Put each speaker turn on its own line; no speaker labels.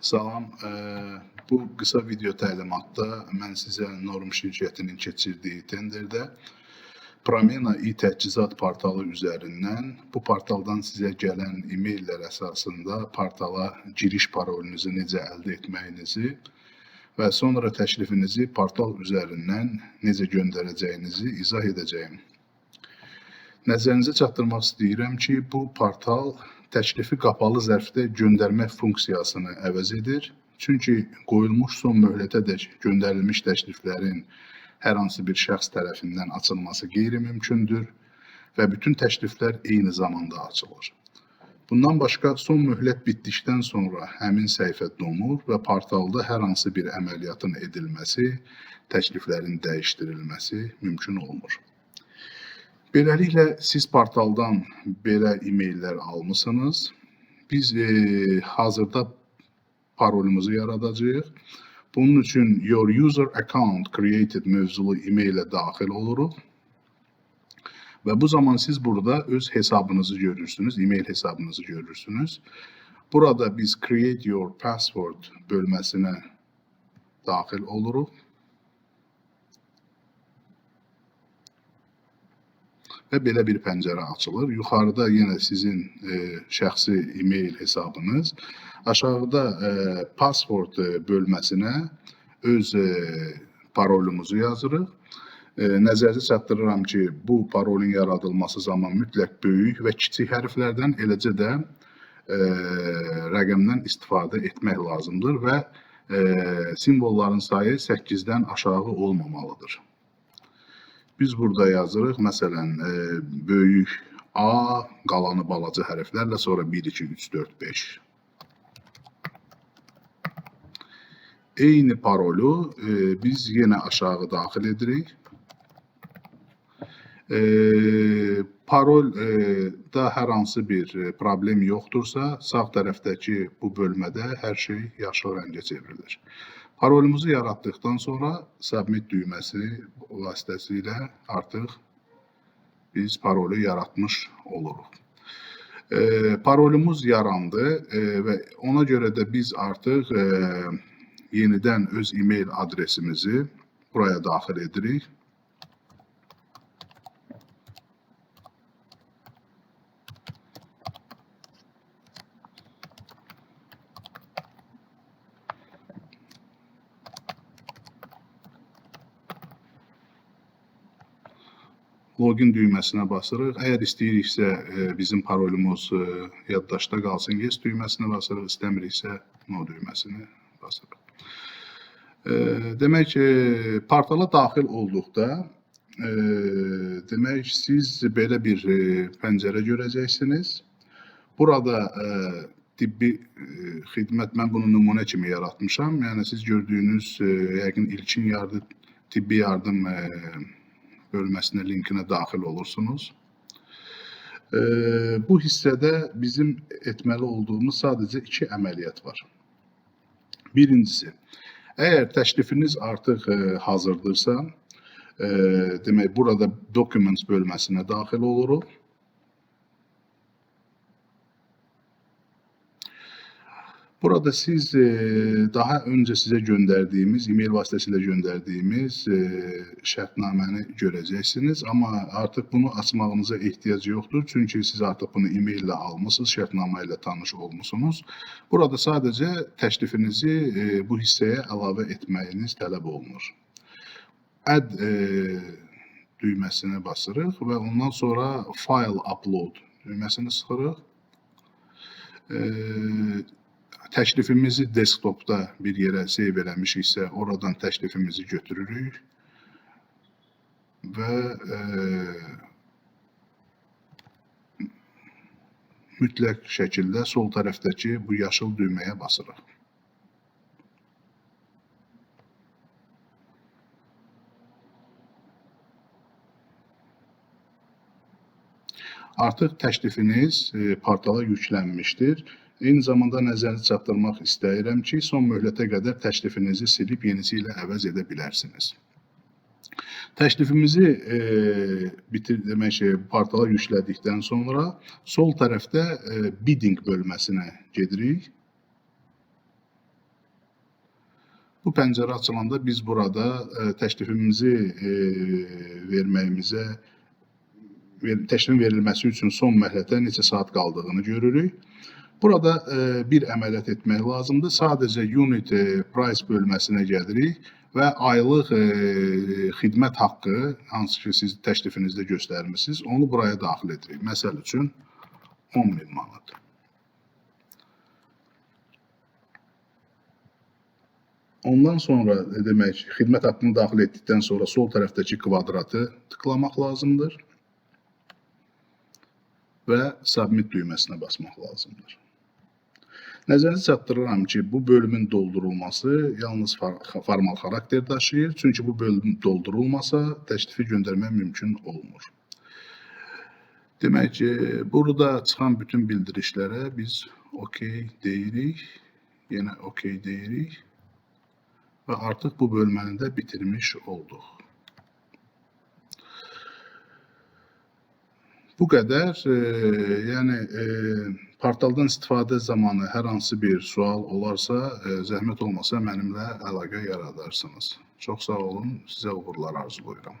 Salam. Eee, Bu qısa video təlimatda mən sizə Norm şirkətinin keçirdiyi tenderdə Promena i-təchizat portalı üzərindən bu portaldan sizə gələn e-maillər əsasında portala giriş parolünüzü necə əldə etməyinizi və sonra təklifinizi portal üzərindən necə göndərəcəyinizi izah edəcəyim. Nəzərinizə çatdırmaq istəyirəm ki, bu portal təklifi qapalı zərfdə göndərmə funksiyasını əvəz edir. Çünki qoyulmuş son möhlətədək göndərilmiş təkliflərin hər hansı bir şəxs tərəfindən açılması qeyri-mümkündür və bütün təkliflər eyni zamanda açılır. Bundan başqa son möhlət bitdikdən sonra həmin səhifə donur və portalda hər hansı bir əməliyyatın edilməsi, təkliflərin dəyişdirilməsi mümkün olmur. Beləliklə siz portaldan belə e-maillər almısınız. Biz e, hazırda parolumuzu yaradacağıq. Bunun üçün your user account created mövzulu e-mailə daxil oluruq. Və bu zaman siz burada öz hesabınızı görürsünüz, e-mail hesabınızı görürsünüz. Burada biz create your password bölməsinə daxil oluruq. Və belə bir pəncərə açılır. Yuxarıda yenə sizin e, şəxsi e-mail hesabınız, aşağıda e, password e, bölməsinə öz e, parolumuzu yazırıq. E, nəzərinizə çatdırıram ki, bu parolun yaradılması zaman mütləq böyük və kiçik hərflərdən, eləcə də e, rəqəmdən istifadə etmək lazımdır və e, simvolların sayı 8-dən aşağı olmamalıdır. Biz burada yazırıq, məsələn, e, böyük A, qalanı balaca hərflərlə, sonra 1, 2, 3, 4, 5. Eyni parolu e, biz yenə aşağı daxil edirik. E, parol e, da hər hansı bir problem yoxdursa, sağ tərəfdəki bu bölmədə hər şey yaşıl rəngə çevrilir. Parolumuzu yaratdıktan sonra submit düyməsi vasitəsilə artıq biz parolu yaratmış oluruq. E, parolumuz yarandı e, və ona görə də biz artıq e, yenidən öz e-mail adresimizi buraya daxil edirik. Login düyməsinə basırıq. Əgər istəyiriksə e, bizim parolumuz e, yaddaşda qalsın, yes düyməsinə basırıq, istəmiriksə no düyməsini basırıq. E, Demək ki, portala daxil olduqda demək siz belə bir pəncərə görəcəksiniz. Burada tibbi xidmət mən bunu nümunə kimi yaratmışam. Yəni siz gördüyünüz yəqin ilkin yardım tibbi yardım e, bölməsinə linkinə daxil olursunuz. E, bu hissədə bizim etməli olduğumuz sadəcə iki əməliyyat var. Birincisi, əgər təklifiniz artıq e, hazırdırsa, e, demək burada documents bölməsinə daxil oluruq. Burada siz e, daha önce size gönderdiğimiz, e-mail vasıtasıyla gönderdiğimiz e, şərtnaməni görəcəksiniz. Amma artıq bunu açmağınıza ehtiyac yoxdur. Çünki siz artıq bunu e-mail ilə almısınız, şərtnamə tanış olmusunuz. Burada sadəcə təklifinizi e, bu hissəyə əlavə etməyiniz tələb olunur. Add e, düyməsinə basırıq və ondan sonra File Upload düyməsini sıxırıq. E, təklifimizi desktopda bir yerə save eləmişiksə, oradan təklifimizi götürürük və e, mütləq şəkildə sol tərəfdəki bu yaşıl düyməyə basırıq. Artıq təklifiniz e, portala yüklənmişdir. Eyni zamanda nəzərinizə çatdırmaq istəyirəm ki, son möhlətə qədər təklifinizi silib yenisi ilə əvəz edə bilərsiniz. Təklifimizi e, bitir demək ki, portala yüklədikdən sonra sol tərəfdə e, bidding bölməsinə gedirik. Bu pəncərə açılanda biz burada e, təklifimizi e, verməyimizə ver, təklifin verilməsi üçün son məhlədə neçə saat qaldığını görürük. Burada e, bir əməliyyat etmək lazımdır. Sadəcə unit e, price bölməsinə gəlirik və aylıq e, xidmət haqqı, hansı ki siz təklifinizdə göstərmisiniz, onu buraya daxil edirik. Məsəl üçün 10 min manat. Ondan sonra e, demək xidmət haqqını daxil etdikdən sonra sol tərəfdəki kvadratı tıklamaq lazımdır və submit düyməsinə basmaq lazımdır. Nəzərinizə çatdırıram ki, bu bölümün doldurulması yalnız formal xarakter daşıyır. Çünki bu bölüm doldurulmasa təklifi göndərmək mümkün olmur. Demək ki, burada çıxan bütün bildirişlərə biz okey deyirik. Yenə okey deyirik və artıq bu bölməni də bitirmiş olduq. Bu qədər, e, yəni e, portaldan istifadə zamanı hər hansı bir sual olarsa, e, zəhmət olmasa mənimlə əlaqə yaradarsınız. Çox sağ olun, sizə uğurlar arzulayıram.